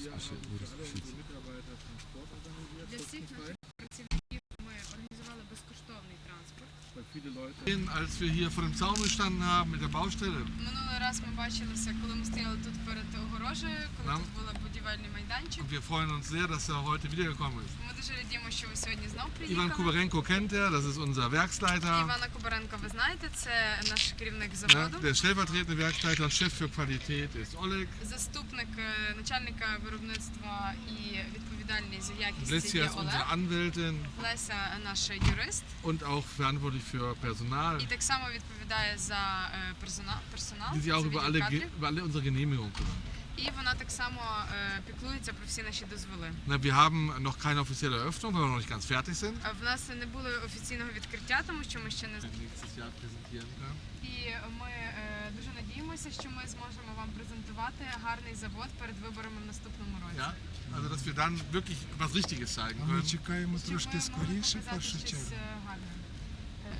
розпиши- розпишіться. Для всіх наших працівників ми організували безкоштовний транспорт. Als wir hier vor dem Zaun gestanden haben mit der Baustelle, Минулий раз ми бачилися, коли ми стояли тут перед огорожею, коли Нам- тут був будівельний майданчик. und wir freuen uns sehr, dass er heute wiedergekommen ist. Ми дуже радіємо, що ви сьогодні знов Ivan приїхали. Kubarenko kennt er, das ist unser Werksleiter, Івана Кубаренко, ви знаєте, це наш керівник заводу. der stellvertretende Werkleiter und Chef für Qualität ist Oleg. Заступник е, начальника виробництва і відповідальний за якість Lesja є ist unsere Олег. Anwältin Леся наш юрист und auch verantwortlich für Personal, і так само відповідає за е, персонал, персонал die за auch über alle, über alle unsere Genehmigungen kümmern. І вона так само е, піклується про всі наші дозволи. Na, wir haben noch keine offizielle Eröffnung, weil wir noch nicht ganz fertig sind. А В нас не було офіційного відкриття, тому що ми ще не Nächstes Jahr präsentieren. Ja. і ми е, дуже надіємося, що ми зможемо вам презентувати гарний завод перед виборами в наступному році. Ja? Also, dass wir dann wirklich was Richtiges zeigen А ми können. чекаємо Щоб ми трошки могли скоріше, в показати першу щось, чергу. е, гарне.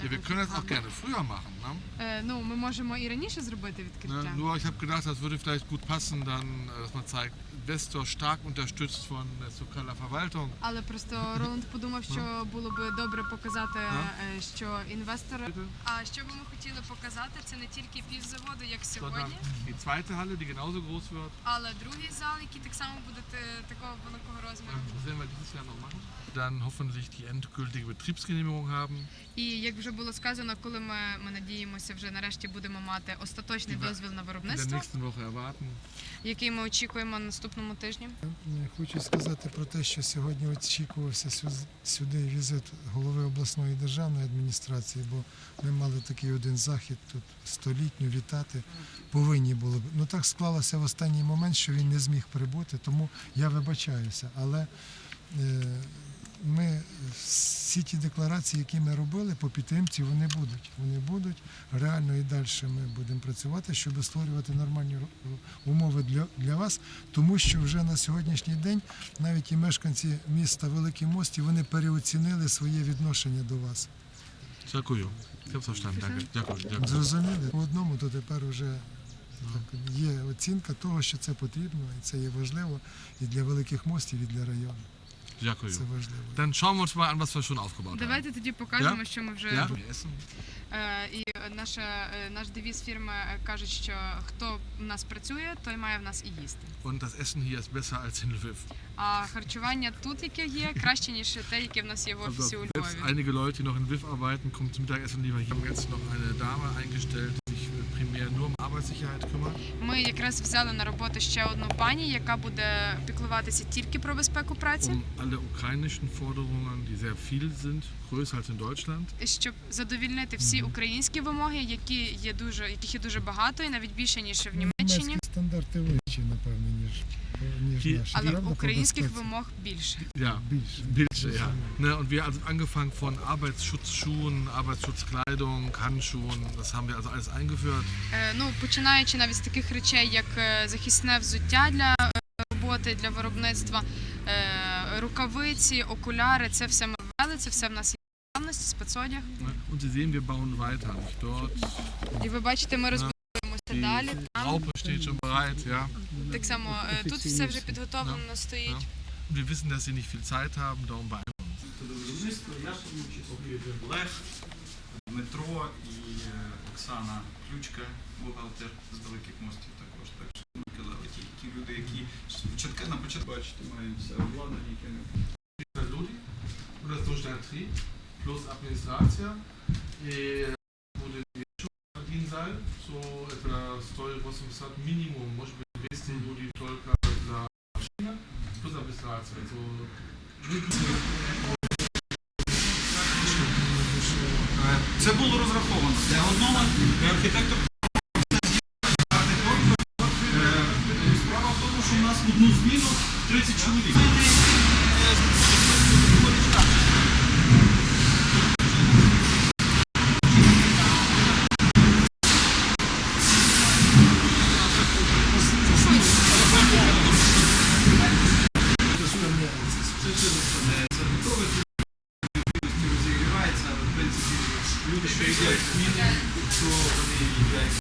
Е, Ja, wir können das auch gerne früher machen. Ne? Е, Ну, ми можемо і раніше зробити відкриття. Ne? Nur ich habe gedacht, das würde vielleicht gut passen, dann, äh, dass man zeigt, Investor stark unterstützt von der Sokaler Verwaltung. Але просто Роланд подумав, що було би добре показати, е, що інвестори. Bitte. А що би ми хотіли показати, це не тільки півзаводу, як Sondern сьогодні, die zweite Halle, die genauso groß wird. але другий зал, який так само буде те- такого великого розміру. Das werden wir dieses Jahr noch machen. Dann hoffentlich die endgültige Betriebsgenehmigung haben. І як вже було сказано, коли ми, ми надіємося, вже нарешті будемо мати остаточний Die дозвіл на виробництво, який ми очікуємо на наступному тижні. Я Хочу сказати про те, що сьогодні очікувався сю- сюди візит голови обласної державної адміністрації, бо ми мали такий один захід тут столітню вітати. Повинні були б. Ну так склалося в останній момент, що він не зміг прибути, тому я вибачаюся. Але е, ми всі ті декларації, які ми робили по підтримці, вони будуть. Вони будуть. Реально і далі ми будемо працювати, щоб створювати нормальні умови для, для вас, тому що вже на сьогоднішній день навіть і мешканці міста Великий Мості вони переоцінили своє відношення до вас. Дякую. Дякую. Дякую. Зрозуміли? По одному, то тепер вже так, є оцінка того, що це потрібно, і це є важливо і для великих мостів, і для району. Дякую. Це важливо. Dann schauen wir uns mal an, was wir schon aufgebaut haben. Давайте тоді покажемо, Я? що ми вже Ja? Wir essen. Е, І наша, е, наш девіз фірми е, каже, що хто в нас працює, той має в нас і їсти. Und das Essen hier ist besser als in Lviv. А харчування тут, яке є, краще ніж те, яке в нас є в Also офісі у selbst Львові. einige Leute, die noch in Lviv arbeiten, kommen zum Mittagessen lieber hier. Wir haben jetzt noch eine Dame eingestellt, um Arbeitssicherheit kümmert. Ми якраз взяли на роботу ще одну пані, яка буде піклуватися тільки про безпеку праці, Um alle ukrainischen Forderungen, die sehr viel sind, größer als in Deutschland, щоб задовільнити всі українські вимоги, які є дуже, яких є дуже багато, і навіть більше ніж в Німеччині. Німецькі стандарти вищі, напевно, ніж, Але українських вимог більше. ja, більше. Ja. Ne, und wir also angefangen von Arbeitsschutzschuhen, Arbeitsschutzkleidung, Handschuhen, das haben wir also alles eingeführt. Е, Ну, починаючи навіть з таких речей, як е, захисне взуття для е, роботи, для виробництва, е, рукавиці, окуляри, це все ми ввели, це все в нас є в наявності, спецодяг. Ne? Und Sie sehen, wir bauen weiter. Dort, І ви бачите, ми розбудовуємося die далі. Там Raupe steht schon bereit, ja. Так само е, тут все вже підготовлено стоїть. Wir wissen, dass Sie nicht viel Zeit haben, darum wir uns. Виробництва я участь Олег, Дмитро і е, Оксана Ключка, бухгалтер з великих мостів також. Так що ми казали, ті, ті люди, які спочатку на початку бачите, мають все обладнання, яке не Dieser Ludi und das Durchstandtrieb plus Administratia i bude один зал, so это стоит 800 минимум, может плюс то Це було розраховано для одного архітектор. Справа в тому, що у нас одну зміну 30 чоловік. якщо є зміни, то вони являються